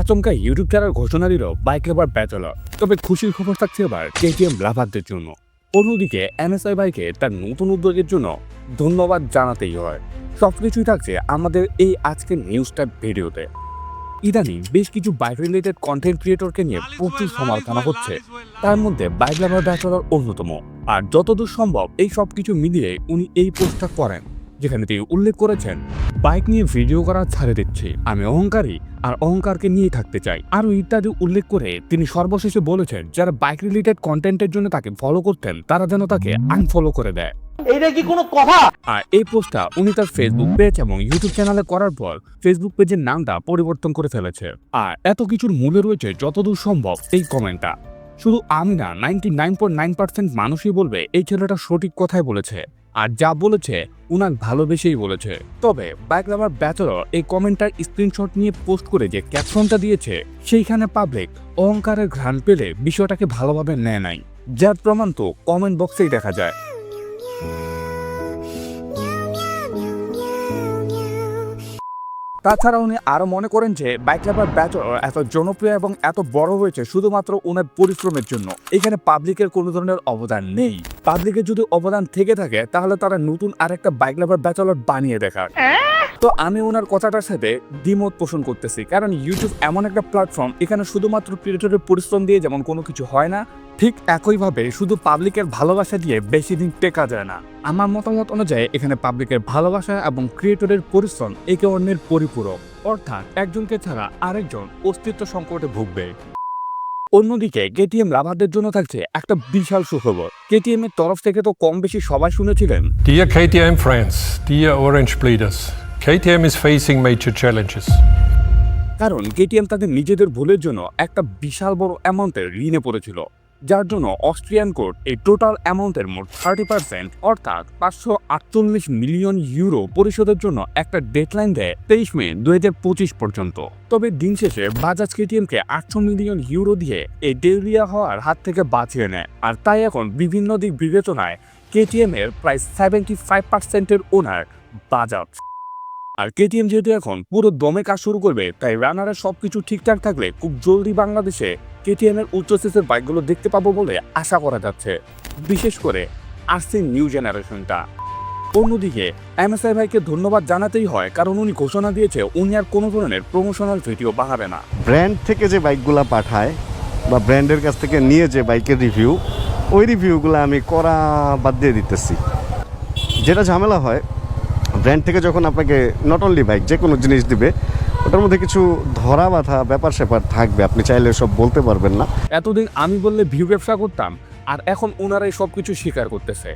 আচমকা YouTube channel ঘোষণা দিল বাইক লাভার ব্যাচেলর। তবে খুশির খবর থাকছে এবার কেটিএম লাভারদের জন্য। অন্যদিকে এনএসআই বাইকে তার নতুন উদ্যোগের জন্য ধন্যবাদ জানাতেই হয়। সবকিছুই থাকছে আমাদের এই আজকের নিউজটা ভিডিওতে। ইদানিং বেশ কিছু বাইক রিলেটেড কন্টেন্ট ক্রিয়েটরকে নিয়ে প্রচুর সমালোচনা হচ্ছে। তার মধ্যে বাইক লাভার ব্যাচেলর অন্যতম। আর যতদূর সম্ভব এই সব কিছু মিলিয়ে উনি এই পোস্টটা করেন। যেখানে তিনি উল্লেখ করেছেন বাইক নিয়ে ভিডিও করা ছাড়ে দিচ্ছি। আমি অহংকারী আর অহংকারকে নিয়ে থাকতে চাই। আরও ইত্যাদি উল্লেখ করে তিনি সর্বশেষে বলেছেন যারা বাইক রিলেটেড কন্টেন্টের জন্য তাকে ফলো করতেন তারা যেন তাকে আনফলো করে দেয়। এইটা কি কোনো কথা? আর এই পোস্টটা উনি তার ফেসবুক পেজ এবং ইউটিউব চ্যানেলে করার পর ফেসবুক পেজের নামটা পরিবর্তন করে ফেলেছে। আর এত কিছুর মূলে রয়েছে যতদূর সম্ভব এই কমেন্টটা শুধু আমি না ninety nine point nine percent মানুষই বলবে এই ছেলেটা সঠিক কথাই বলেছে। আর যা বলেছে, উনাক ভালোবেসেই বলেছে। তবে লাভার ব্যাচেলর এই কমেন্টটার স্ক্রিনশট নিয়ে পোস্ট করে যে ক্যাপশনটা দিয়েছে, সেইখানে পাবলিক অহংকারের ঘ্রাণ পেলে বিষয়টাকে ভালোভাবে নেয় নাই। যার প্রমাণ তো কমেন্ট বক্সেই দেখা যায়। তাছাড়া উনি আরও মনে করেন যে বাইক লাভার ব্যাচ এত জনপ্রিয় এবং এত বড় হয়েছে শুধুমাত্র উনার পরিশ্রমের জন্য। এখানে পাবলিকের কোনো ধরনের অবদান নেই। পাবলিকের যদি অবদান থেকে থাকে, তাহলে তারা নতুন আরেকটা বাইক লাভার ব্যাচলর বানিয়ে দেখার তো আমি ওনার কথাটার সাথে দ্বিমত পোষণ করতেছি। কারণ ইউটিউব এমন একটা প্ল্যাটফর্ম এখানে শুধুমাত্র ক্রিয়েটরের পরিশ্রম দিয়ে যেমন কোনো কিছু হয় না ঠিক একইভাবে শুধু পাবলিকের ভালোবাসা দিয়ে বেশি দিন টেকা যায় না। আমার মতামত অনুযায়ী এখানে পাবলিকের ভালোবাসা এবং ক্রিয়েটরের পরিশ্রম একে অন্যের পরিপূরক। অর্থাৎ একজনকে ছাড়া আরেকজন অস্তিত্ব সংকটে ভুগবে। অন্যদিকে কেটিএম লাভারদের জন্য থাকছে একটা বিশাল সুখবর। কেটিএম এর তরফ থেকে তো কম বেশি সবাই শুনেছিলেন। Dear KTM friends, dear Orange Bleeders, KTM is facing major challenges. কারণ কেটিএম তাদের নিজেদের ভুলের জন্য একটা বিশাল বড় অ্যামাউন্টের ঋণে পড়েছিল, যার জন্য অস্ট্রিয়ান কোর্ট এই টোটাল অ্যামাউন্টের মোট থার্টি পার্সেন্ট অর্থাৎ পাঁচশো আটচল্লিশ মিলিয়ন ইউরো পরিশোধের জন্য একটা ডেডলাইন দেয় তেইশ মে দুই হাজার পঁচিশ পর্যন্ত। তবে দিন শেষে বাজাজ কেটিএমকে আটশো মিলিয়ন ইউরো দিয়ে এই দেউলিয়া হওয়ার হাত থেকে বাঁচিয়ে নেয়। আর তাই এখন বিভিন্ন দিক বিবেচনায় কেটিএম এর প্রায় সেভেন্টি ফাইভ পার্সেন্টের ওনার বাজাজ। আর কেটিএম যেহেতু এখন পুরো দমে কাজ শুরু করবে, তাই রানারের সবকিছু ঠিকঠাক থাকলে খুব জলদি বাংলাদেশে কেটিএম এর উচ্চ সিসের বাইকগুলো দেখতে পাবো বলে আশা করা যাচ্ছে। বিশেষ করে আরসি নিউ জেনারেশনটা অন্যদিকে এমএসআই ভাইকে ধন্যবাদ জানাতেই হয়, কারণ উনি ঘোষণা দিয়েছে উনি আর কোনো ধরনের প্রমোশনাল ভিডিও বানাবে না। ব্র্যান্ড থেকে যে বাইকগুলা পাঠায় বা ব্র্যান্ডের কাছ থেকে নিয়ে যে বাইকের রিভিউ ওই রিভিউগুলো আমি করা বাদ দিয়ে দিতেছি। যেটা ঝামেলা হয় ব্র্যান্ড থেকে যখন আপনাকে নট অনলি বাইক যে কোনো জিনিস দিবে, ওটার মধ্যে কিছু ধরা বাঁধা ব্যাপার স্যাপার থাকবে। আপনি চাইলে সব বলতে পারবেন না। এতদিন আমি বললে ভিউ ব্যবসা করতাম, আর এখন ওনারাই সব কিছু স্বীকার করতেছে।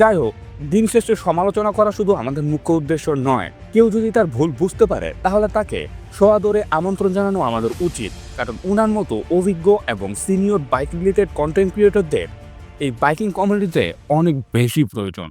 যাই হোক, দিন শেষে সমালোচনা করা শুধু আমাদের মুখ্য উদ্দেশ্য নয়। কেউ যদি তার ভুল বুঝতে পারে, তাহলে তাকে সোয়াদরে আমন্ত্রণ জানানো আমাদের উচিত। কারণ উনার মতো অভিজ্ঞ এবং সিনিয়র বাইক রিলেটেড কন্টেন্ট ক্রিয়েটরদের এই বাইকিং কমিউনিটিতে অনেক বেশি প্রয়োজন।